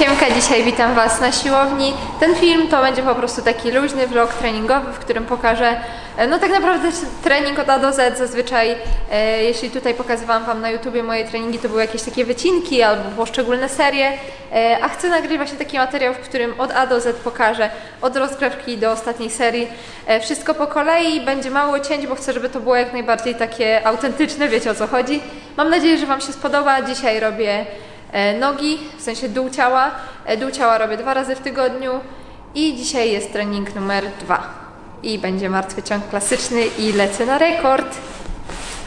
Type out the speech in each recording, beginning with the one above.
Siemka, dzisiaj witam Was na siłowni. Ten film to będzie po prostu taki luźny vlog treningowy, w którym pokażę e, no tak naprawdę trening od A do Z. Zazwyczaj e, jeśli tutaj pokazywałam Wam na YouTubie moje treningi, to były jakieś takie wycinki albo poszczególne serie, e, a chcę nagrywać właśnie taki materiał, w którym od A do Z pokażę od rozgrzewki do ostatniej serii e, wszystko po kolei. Będzie mało cięć, bo chcę, żeby to było jak najbardziej takie autentyczne, wiecie o co chodzi. Mam nadzieję, że Wam się spodoba. Dzisiaj robię nogi, w sensie dół ciała. E, Dół ciała robię dwa razy w tygodniu i dzisiaj jest trening numer dwa. I będzie martwy ciąg klasyczny i lecę na rekord.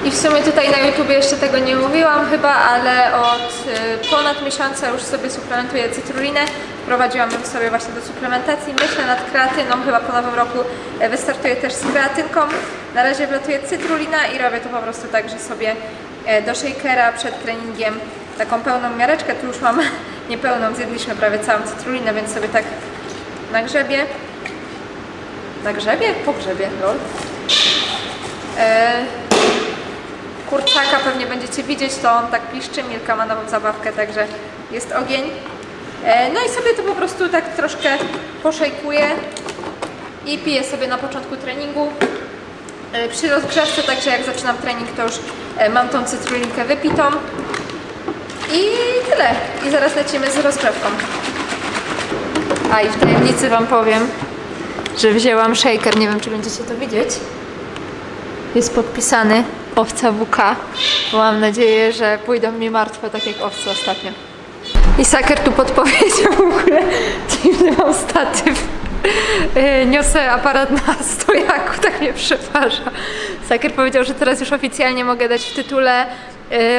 I w sumie tutaj na YouTubie jeszcze tego nie mówiłam chyba, ale od y, ponad miesiąca już sobie suplementuję cytrulinę. Wprowadziłam ją sobie właśnie do suplementacji. Myślę nad kreatyną, chyba po nowym roku e, wystartuję też z kreatynką. Na razie wlatuje cytrulina i robię to po prostu tak, że sobie e, do shakera przed treningiem taką pełną miareczkę, tu już mam niepełną, zjedliśmy prawie całą cytrulinę, więc sobie tak na grzebie. Na grzebie? Po grzebie, lol. E, kurczaka pewnie będziecie widzieć, to on tak piszczy, Milka ma nową zabawkę, także jest ogień. E, No i sobie to po prostu tak troszkę poszejkuję i piję sobie na początku treningu. E, Przy rozgrzewce, także jak zaczynam trening, to już mam tą cytrulinkę wypitą. I tyle. I zaraz lecimy z rozgrzewką. A i w tajemnicy Wam powiem, że wzięłam shaker, nie wiem czy będziecie to widzieć jest podpisany owca WK. Mam nadzieję, że pójdą mi martwe, tak jak owce ostatnio. I Saker tu podpowiedział w ogóle dziwny mam statyw. Yy, Niosę aparat na stojaku, tak mnie przeprasza. Saker powiedział, że teraz już oficjalnie mogę dać w tytule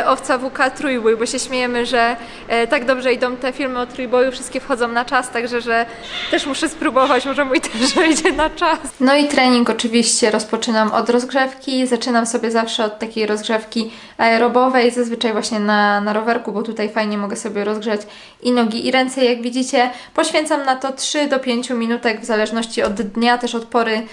Owca WK Trójbój, bo się śmiejemy, że yy, tak dobrze idą te filmy o trójboju, wszystkie wchodzą na czas, także że też muszę spróbować, może mój też wejdzie na czas. No i trening oczywiście rozpoczynam od rozgrzewki. Zaczynam sobie zawsze od takiej rozgrzewki aerobowej, zazwyczaj właśnie na, na rowerku, bo tutaj fajnie mogę sobie rozgrzać i nogi i ręce. Jak widzicie, poświęcam na to 3 do 5 minutek w zależności od dnia, też od pory e,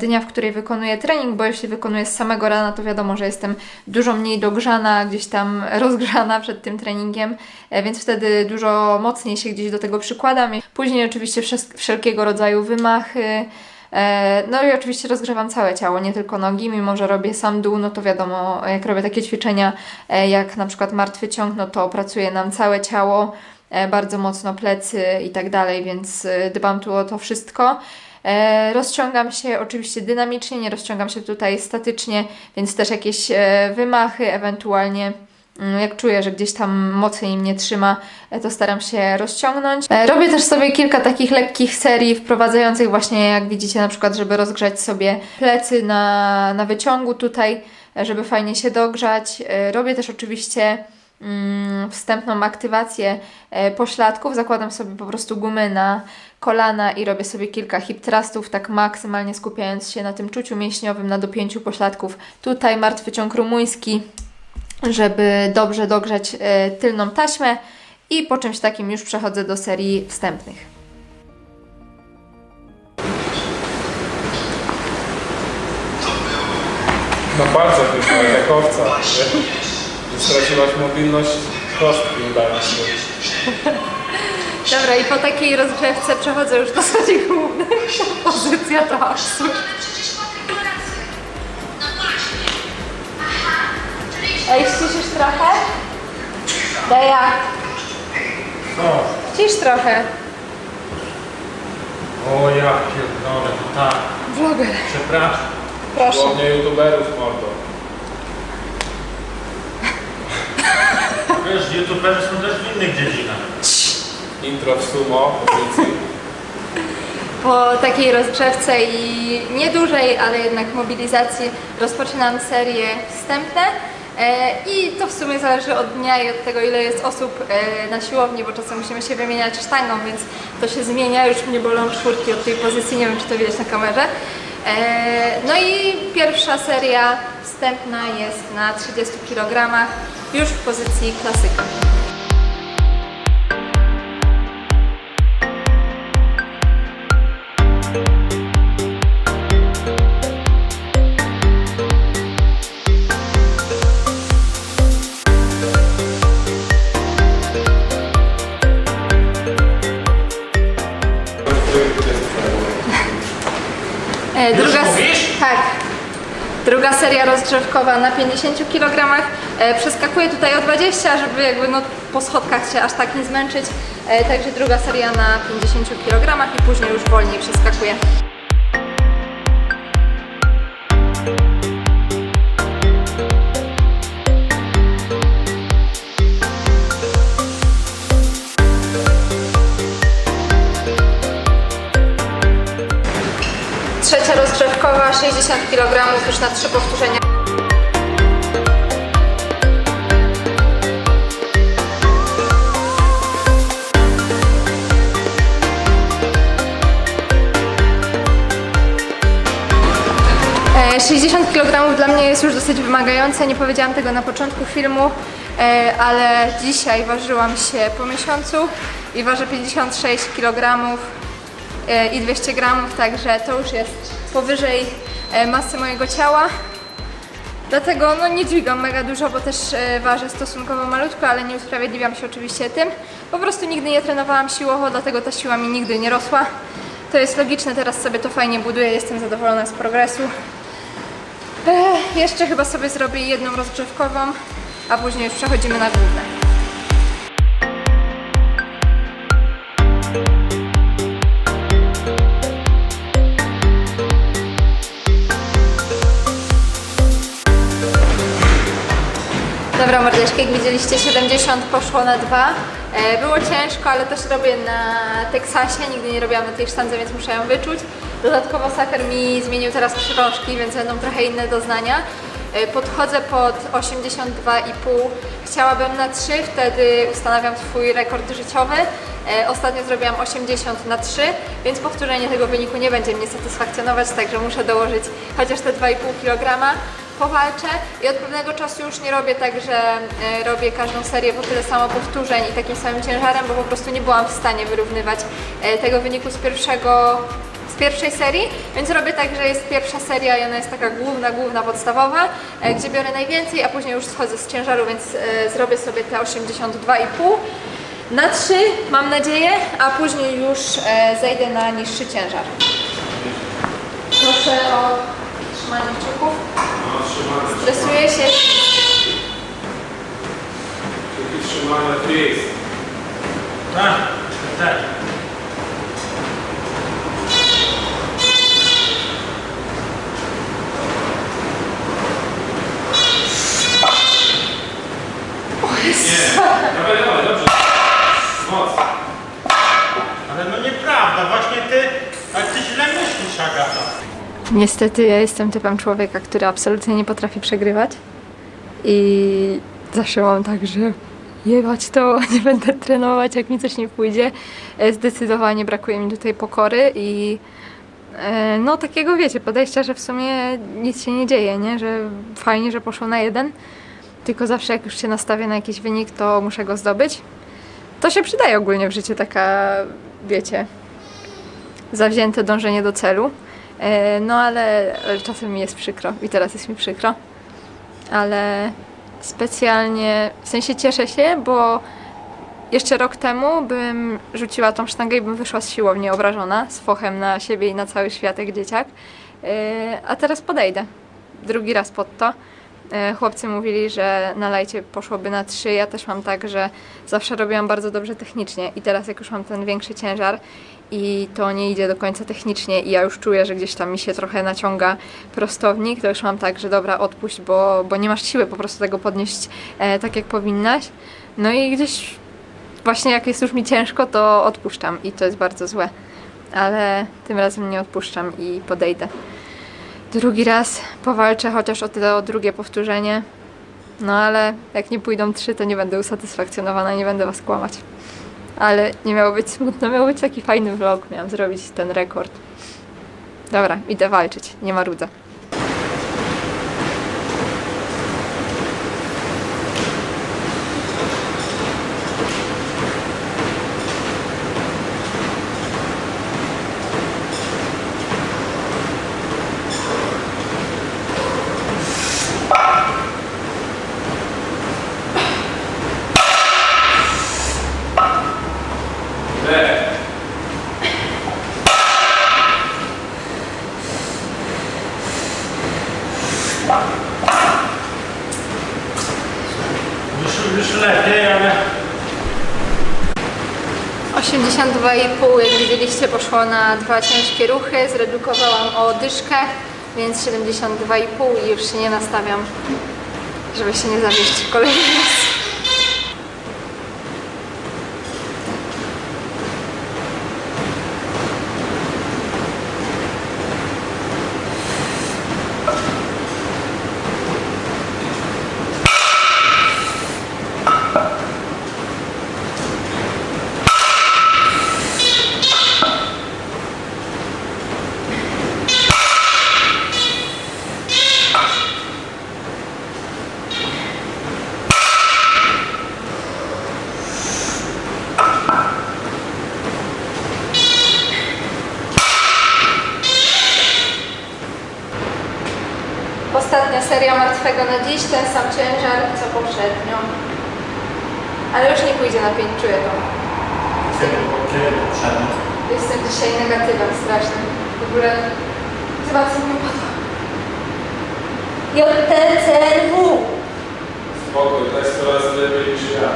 dnia, w której wykonuję trening, bo jeśli wykonuję z samego rana, to wiadomo, że jestem dużo mniej dogrzana, gdzieś tam rozgrzana przed tym treningiem, e, więc wtedy dużo mocniej się gdzieś do tego przykładam. Później oczywiście wszelkiego rodzaju wymachy, E, No i oczywiście rozgrzewam całe ciało, nie tylko nogi, mimo że robię sam dół, no to wiadomo, jak robię takie ćwiczenia, e, jak na przykład martwy ciąg, no to pracuję nam całe ciało, e, bardzo mocno plecy i tak dalej, więc e, dbam tu o to wszystko. E, Rozciągam się oczywiście dynamicznie, nie rozciągam się tutaj statycznie, więc też jakieś e, wymachy, ewentualnie Mm, jak czuję, że gdzieś tam mocniej mnie trzyma, e, to staram się rozciągnąć. Robię też sobie kilka takich lekkich serii wprowadzających właśnie, jak widzicie, na przykład, żeby rozgrzać sobie plecy na, na wyciągu tutaj, żeby fajnie się dogrzać. Robię też oczywiście mm, wstępną aktywację pośladków. Zakładam sobie po prostu gumy na kolana i robię sobie kilka hip thrustów, tak maksymalnie skupiając się na tym czuciu mięśniowym, na dopięciu pośladków. Tutaj martwy ciąg rumuński, żeby dobrze dogrzać e, tylną taśmę i po czymś takim już przechodzę do serii wstępnych. Na palcach już nawet jak owca. nie? Straciłaś mobilność kostki udaje się. Dobra, i po takiej rozgrzewce przechodzę już do serii głównej. Pozycja to absurd. Ej, ściszysz trochę? Daja, O, ścisz trochę. o ja pierdolę, tak. Vloger. Przepraszam. Proszę. Głównie youtuberów mordo. Wiesz, youtuberzy są też w innych dziedzinach. Intro w sumo. Po takiej rozgrzewce i niedużej, ale jednak mobilizacji rozpoczynam serię wstępne. E, I to w sumie zależy od dnia i od tego, ile jest osób e, na siłowni, bo czasem musimy się wymieniać sztangą, więc to się zmienia. Już mnie bolą czwórki od tej pozycji, nie wiem, czy to widać na kamerze. E, No i pierwsza seria wstępna jest na 30 kg, już w pozycji klasyka. Druga seria rozgrzewkowa na 50 kg. Przeskakuję tutaj o 20, żeby jakby no, po schodkach się aż tak nie zmęczyć. E, także druga seria na 50 kg i później już wolniej przeskakuję. 60 kg już na 3 powtórzenia. E, 60 kg dla mnie jest już dosyć wymagające, nie powiedziałam tego na początku filmu, e, ale dzisiaj ważyłam się po miesiącu i ważę 56 kg i 200 gramów, także to już jest powyżej masy mojego ciała. Dlatego no, nie dźwigam mega dużo, bo też e, ważę stosunkowo malutko, ale nie usprawiedliwiam się oczywiście tym. Po prostu nigdy nie trenowałam siłowo, dlatego ta siła mi nigdy nie rosła. To jest logiczne, teraz sobie to fajnie buduję, jestem zadowolona z progresu. Ech, jeszcze chyba sobie zrobię jedną rozgrzewkową, a później już przechodzimy na główne. Dobra mordeczki, jak widzieliście 70 poszło na 2. E, było ciężko, ale też robię na Teksasie, nigdy nie robiłam na tej sztandze, więc muszę ją wyczuć. Dodatkowo saker mi zmienił teraz przyrożki, więc będą trochę inne doznania. E, podchodzę pod 82,5. Chciałabym na 3, wtedy ustanawiam swój rekord życiowy. E, ostatnio zrobiłam 80 na 3, więc powtórzenie tego wyniku nie będzie mnie satysfakcjonować, także muszę dołożyć chociaż te 2,5 kg powalczę i od pewnego czasu już nie robię tak, że e, robię każdą serię po tyle samo powtórzeń i takim samym ciężarem, bo po prostu nie byłam w stanie wyrównywać e, tego wyniku z pierwszego z pierwszej serii, więc robię tak, że jest pierwsza seria i ona jest taka główna, główna, podstawowa, e, gdzie biorę najwięcej, a później już schodzę z ciężaru, więc zrobię sobie te 82,5 na 3 mam nadzieję, a później już zejdę na niższy ciężar. Proszę o trzymanie kciuków. Stresuję się. Takie trzymane tu jest. Tak, tak. Nie, dawaj, dawaj, dobrze. Moc. Ale no nieprawda, właśnie ty, ale ty źle myślisz, Agata. Niestety ja jestem typem człowieka, który absolutnie nie potrafi przegrywać. I zawsze mam tak, że jebać to, nie będę trenować, jak mi coś nie pójdzie. E, Zdecydowanie brakuje mi tutaj pokory i e, no takiego wiecie, podejścia, że w sumie nic się nie dzieje, nie? Że fajnie, że poszło na jeden. Tylko zawsze jak już się nastawię na jakiś wynik, to muszę go zdobyć. To się przydaje ogólnie w życiu taka, wiecie, zawzięte dążenie do celu. E, No ale, czasem mi jest przykro i teraz jest mi przykro. Ale specjalnie, w sensie cieszę się, bo jeszcze rok temu bym rzuciła tą sztangę i bym wyszła z siłowni obrażona, z fochem na siebie i na cały świat jak dzieciak. E, A teraz podejdę. Drugi raz pod to. E, Chłopcy mówili, że na lajcie poszłoby na trzy. Ja też mam tak, że zawsze robiłam bardzo dobrze technicznie i teraz jak już mam ten większy ciężar i to nie idzie do końca technicznie i ja już czuję, że gdzieś tam mi się trochę naciąga prostownik, to już mam tak, że dobra, odpuść, bo, bo nie masz siły po prostu tego podnieść e, tak jak powinnaś. No i gdzieś właśnie jak jest już mi ciężko, to odpuszczam i to jest bardzo złe. Ale tym razem nie odpuszczam i podejdę. Drugi raz powalczę chociaż o tyle o drugie powtórzenie. No ale jak nie pójdą trzy, to nie będę usatysfakcjonowana, nie będę was kłamać. Ale nie miało być smutno, miał być taki fajny vlog, miałam zrobić ten rekord. Dobra, idę walczyć, nie ma rudza. Le. 82,5 jak widzieliście poszło na dwa ciężkie ruchy, zredukowałam o dyszkę, więc 72,5 i już się nie nastawiam, żeby się nie zawieść kolejny raz. Ostatnia seria martwego na dziś, ten sam ciężar co poprzednio. Ale już nie pójdzie na 5, czuję to. Jestem dzisiaj negatywem strasznym. W ogóle chyba co mi padło. JTCRW! Spokój, to jest coraz lepiej niż ja.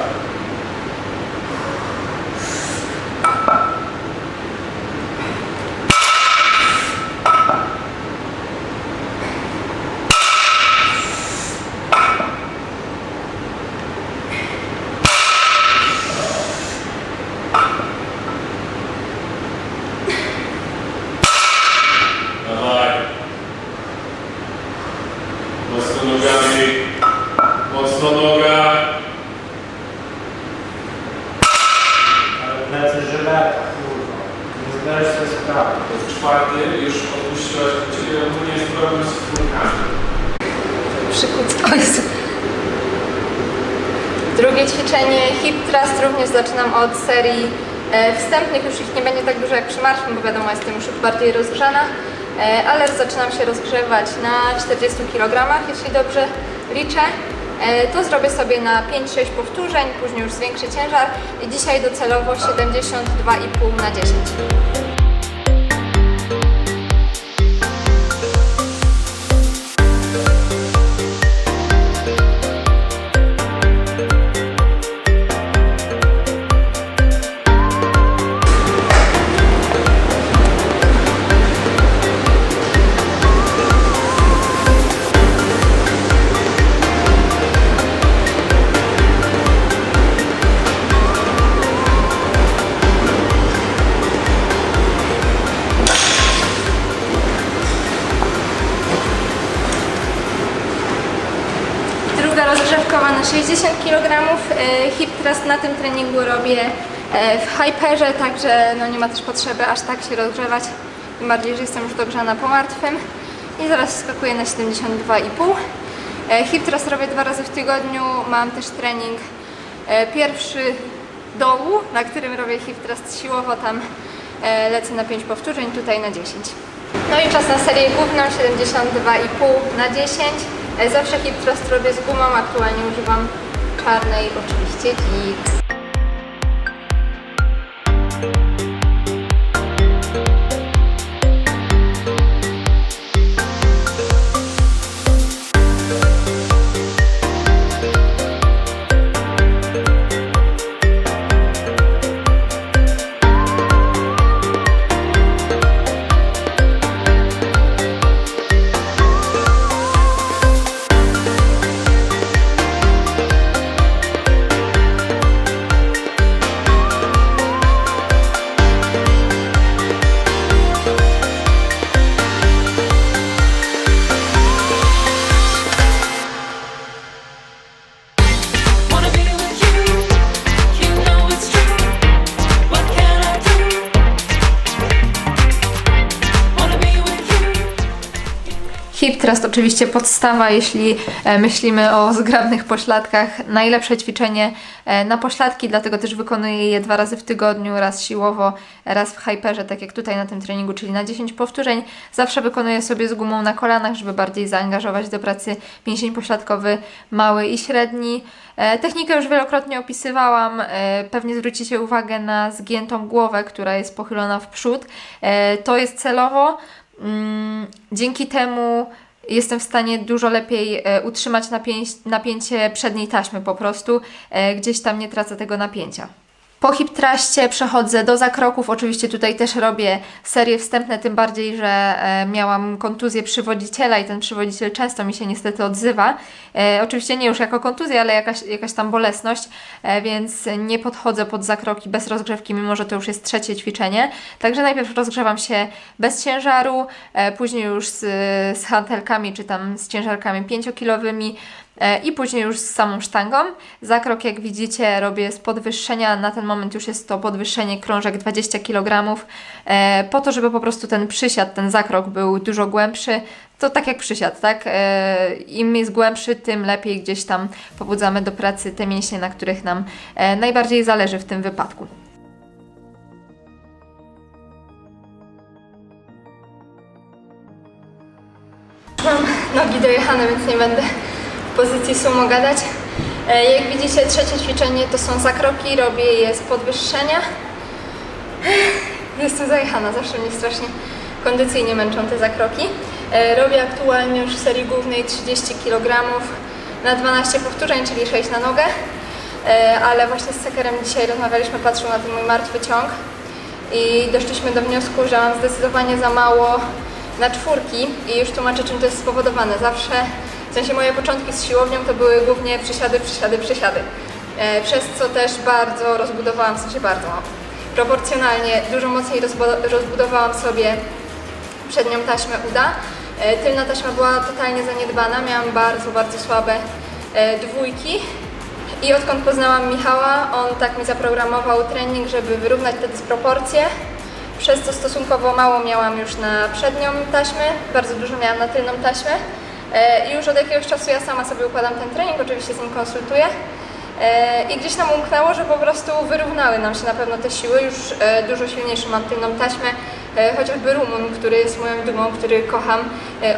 Dawaj. Mocno nogami. Mocno noga. Ale plecy żyleta, kurwa. Nie zdajesz sobie sprawy. To w czwarty już odpuściłaś, czyli ogólnie jest problem z czwórkami. Przykucaj. Drugie ćwiczenie hip thrust również zaczynam od serii e, wstępnych, już ich nie będzie tak dużo jak przy marszem, bo wiadomo jestem już bardziej rozgrzana, e, ale zaczynam się rozgrzewać na 40 kg, jeśli dobrze liczę. E, to zrobię sobie na 5-6 powtórzeń, później już zwiększę ciężar i dzisiaj docelowo 72,5 na 10. Rozgrzewkowa na 60 kg. Hip thrust na tym treningu robię e, w hyperze, także no nie ma też potrzeby aż tak się rozgrzewać. Tym bardziej, że jestem już dogrzana po martwym. I zaraz skakuję na 72,5. E, Hip thrust robię dwa razy w tygodniu. Mam też trening e, pierwszy dołu, na którym robię hip thrust siłowo. Tam lecę na 5 powtórzeń, tutaj na 10. No i czas na serię główną 72,5 na 10. Zawsze hip thrust robię z gumą, aktualnie używam czarnej oczywiście dzik. You. Hip thrust oczywiście podstawa, jeśli e, myślimy o zgrabnych pośladkach. Najlepsze ćwiczenie e, na pośladki, dlatego też wykonuję je dwa razy w tygodniu, raz siłowo, raz w hyperze, tak jak tutaj na tym treningu, czyli na 10 powtórzeń. Zawsze wykonuję sobie z gumą na kolanach, żeby bardziej zaangażować do pracy mięsień pośladkowy mały i średni. E, Technikę już wielokrotnie opisywałam. Pewnie zwrócicie uwagę na zgiętą głowę, która jest pochylona w przód. To jest celowo. Mm, Dzięki temu jestem w stanie dużo lepiej e, utrzymać napięcie przedniej taśmy po prostu. E, Gdzieś tam nie tracę tego napięcia. Po hiptraście przechodzę do zakroków. Oczywiście tutaj też robię serie wstępne, tym bardziej, że e, miałam kontuzję przywodziciela i ten przywodziciel często mi się niestety odzywa. E, oczywiście nie już jako kontuzja, ale jakaś, jakaś tam bolesność, e, więc nie podchodzę pod zakroki bez rozgrzewki, mimo że to już jest trzecie ćwiczenie. Także najpierw rozgrzewam się bez ciężaru, e, później już z, z hantelkami czy tam z ciężarkami 5-kilowymi. E, I później już z samą sztangą. Zakrok, jak widzicie, robię z podwyższenia. Na ten moment już jest to podwyższenie krążek 20 kg. E, po to, żeby po prostu ten przysiad, ten zakrok był dużo głębszy. To tak jak przysiad, tak? E, Im jest głębszy, tym lepiej gdzieś tam pobudzamy do pracy te mięśnie, na których nam najbardziej zależy w tym wypadku. Mam nogi dojechane, więc nie będę pozycji sumo gadać. E, Jak widzicie, trzecie ćwiczenie to są zakroki, robię je z podwyższenia. Jestem zajechana, zawsze mnie strasznie kondycyjnie męczą te zakroki. E, Robię aktualnie już w serii głównej 30 kg na 12 powtórzeń, czyli 6 na nogę. E, Ale właśnie z Sekerem dzisiaj rozmawialiśmy, patrzył na ten mój martwy ciąg i doszliśmy do wniosku, że mam zdecydowanie za mało na czwórki i już tłumaczę, czym to jest spowodowane. Zawsze, sensie moje początki z siłownią to były głównie przysiady, przysiady, przysiady. E, Przez co też bardzo rozbudowałam, w sensie bardzo, proporcjonalnie dużo mocniej rozbu- rozbudowałam sobie przednią taśmę uda. E, Tylna taśma była totalnie zaniedbana, miałam bardzo, bardzo słabe e, dwójki. I odkąd poznałam Michała, on tak mi zaprogramował trening, żeby wyrównać te dysproporcje. Przez co stosunkowo mało miałam już na przednią taśmę, bardzo dużo miałam na tylną taśmę. E, I już od jakiegoś czasu ja sama sobie układam ten trening, oczywiście z nim konsultuję. E, I gdzieś nam umknęło, że po prostu wyrównały nam się na pewno te siły. Już e, dużo silniejszą mam tylną taśmę, chociażby Rumun, który jest moją dumą, który kocham.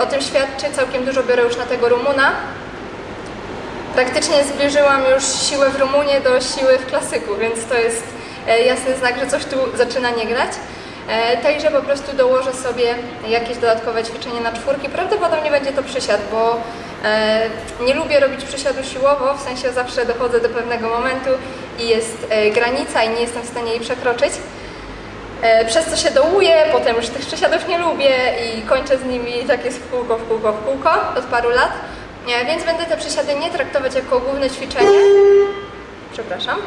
O tym świadczy, całkiem dużo biorę już na tego Rumuna. Praktycznie zbliżyłam już siłę w Rumunie do siły w klasyku, więc to jest jasny znak, że coś tu zaczyna nie grać. E, Także po prostu dołożę sobie jakieś dodatkowe ćwiczenie na czwórki. Prawdopodobnie będzie to przysiad, bo e, nie lubię robić przysiadu siłowo, w sensie zawsze dochodzę do pewnego momentu i jest e, granica i nie jestem w stanie jej przekroczyć. Przez co się dołuję, potem już tych przysiadów nie lubię i kończę z nimi tak jest w kółko, w kółko, w kółko od paru lat. Więc będę te przysiady nie traktować jako główne ćwiczenie. Przepraszam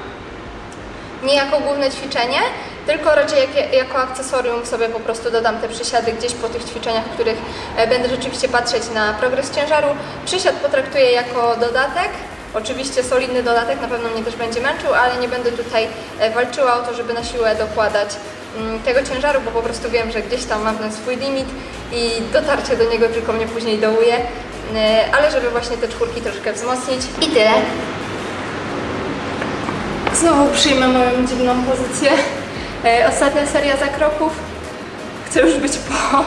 nie jako główne ćwiczenie, tylko raczej jak, jako akcesorium sobie po prostu dodam te przysiady gdzieś po tych ćwiczeniach, w których e, będę rzeczywiście patrzeć na progres ciężaru. Przysiad potraktuję jako dodatek. Oczywiście solidny dodatek na pewno mnie też będzie męczył, ale nie będę tutaj e, walczyła o to, żeby na siłę dokładać mm, tego ciężaru, bo po prostu wiem, że gdzieś tam mam ten swój limit i dotarcie do niego tylko mnie później dołuje. E, Ale żeby właśnie te czwórki troszkę wzmocnić. I tyle. Znowu przyjmę moją dziwną pozycję. E, ostatnia seria zakroków. Chcę już być po.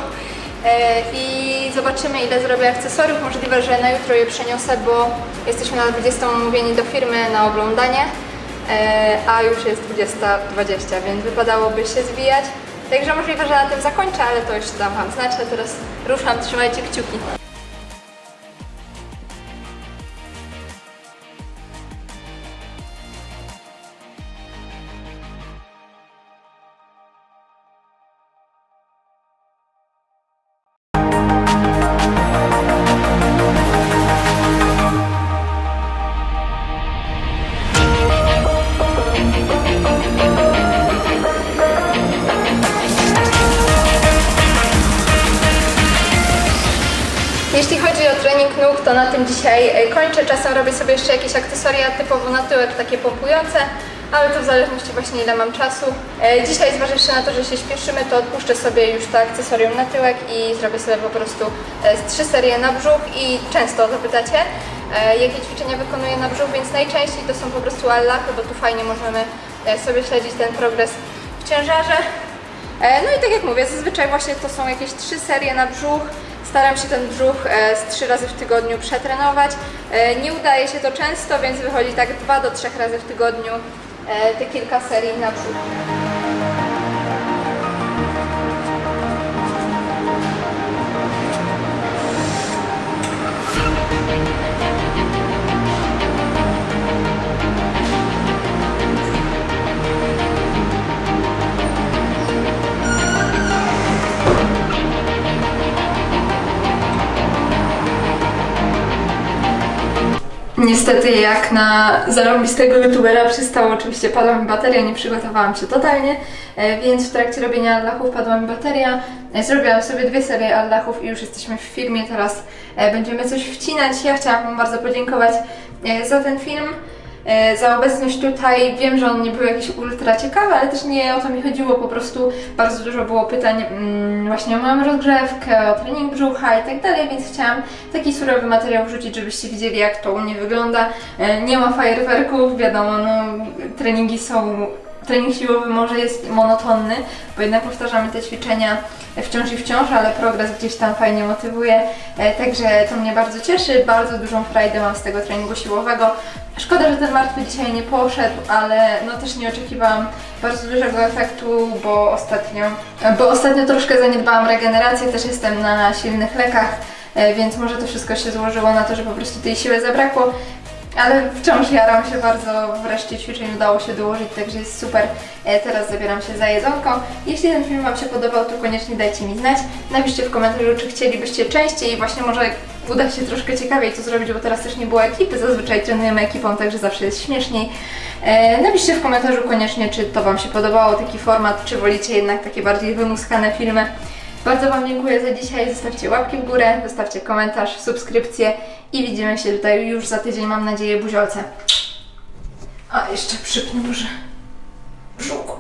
E, I zobaczymy ile zrobię akcesoriów. Możliwe, że na jutro je przeniosę, bo jesteśmy na 20 umówieni do firmy na oglądanie, e, a już jest 20.20, więc wypadałoby się zwijać. Także możliwe, że na tym zakończę, ale to jeszcze dam Wam znać. A teraz ruszam, trzymajcie kciuki. Jeśli chodzi o trening nóg, to na tym dzisiaj e, kończę. Czasem robię sobie jeszcze jakieś akcesoria typowo na tyłek, takie pompujące, ale to w zależności właśnie ile mam czasu. E, Dzisiaj zważywszy na to, że się śpieszymy, to odpuszczę sobie już to akcesorium na tyłek i zrobię sobie po prostu e, trzy serie na brzuch i często zapytacie, jakie ćwiczenia wykonuję na brzuch, więc najczęściej to są po prostu allachy, bo tu fajnie możemy sobie śledzić ten progres w ciężarze. No i tak jak mówię, zazwyczaj właśnie to są jakieś trzy serie na brzuch. Staram się ten brzuch e, z trzy razy w tygodniu przetrenować. E, Nie udaje się to często, więc wychodzi tak dwa do trzech razy w tygodniu e, te kilka serii na brzuch. Niestety jak na zarobistego youtubera przystało, oczywiście padła mi bateria, nie przygotowałam się totalnie, e, więc w trakcie robienia Allahów padła mi bateria. E, Zrobiłam sobie dwie serie Allahów i już jesteśmy w firmie, teraz e, będziemy coś wcinać. Ja chciałam Wam bardzo podziękować za ten film. E, Za obecność tutaj. Wiem, że on nie był jakiś ultra ciekawy, ale też nie o to mi chodziło. Po prostu bardzo dużo było pytań mm, właśnie o moją rozgrzewkę, o trening brzucha i tak dalej, więc chciałam taki surowy materiał wrzucić, żebyście widzieli jak to u mnie wygląda. E, Nie ma fajerwerków, wiadomo, no, treningi są, trening siłowy może jest monotonny, bo jednak powtarzamy te ćwiczenia wciąż i wciąż, ale progres gdzieś tam fajnie motywuje, E, także to mnie bardzo cieszy, bardzo dużą frajdę mam z tego treningu siłowego. Szkoda, że ten martwy dzisiaj nie poszedł, ale no też nie oczekiwałam bardzo dużego efektu, bo ostatnio, bo ostatnio troszkę zaniedbałam regenerację, też jestem na silnych lekach, E, więc może to wszystko się złożyło na to, że po prostu tej siły zabrakło. Ale wciąż jaram się bardzo, wreszcie ćwiczeń udało się dołożyć, także jest super. E, Teraz zabieram się za jedzonko. Jeśli ten film Wam się podobał, to koniecznie dajcie mi znać. Napiszcie w komentarzu, czy chcielibyście częściej i właśnie może uda się troszkę ciekawiej to zrobić, bo teraz też nie było ekipy, zazwyczaj trenujemy ekipą, także zawsze jest śmieszniej. E, Napiszcie w komentarzu koniecznie, czy to Wam się podobało, taki format, czy wolicie jednak takie bardziej wymuskane filmy. Bardzo Wam dziękuję za dzisiaj. Zostawcie łapki w górę, zostawcie komentarz, subskrypcję i widzimy się tutaj już za tydzień, mam nadzieję, buziolce. A jeszcze przypnę może brzuchu.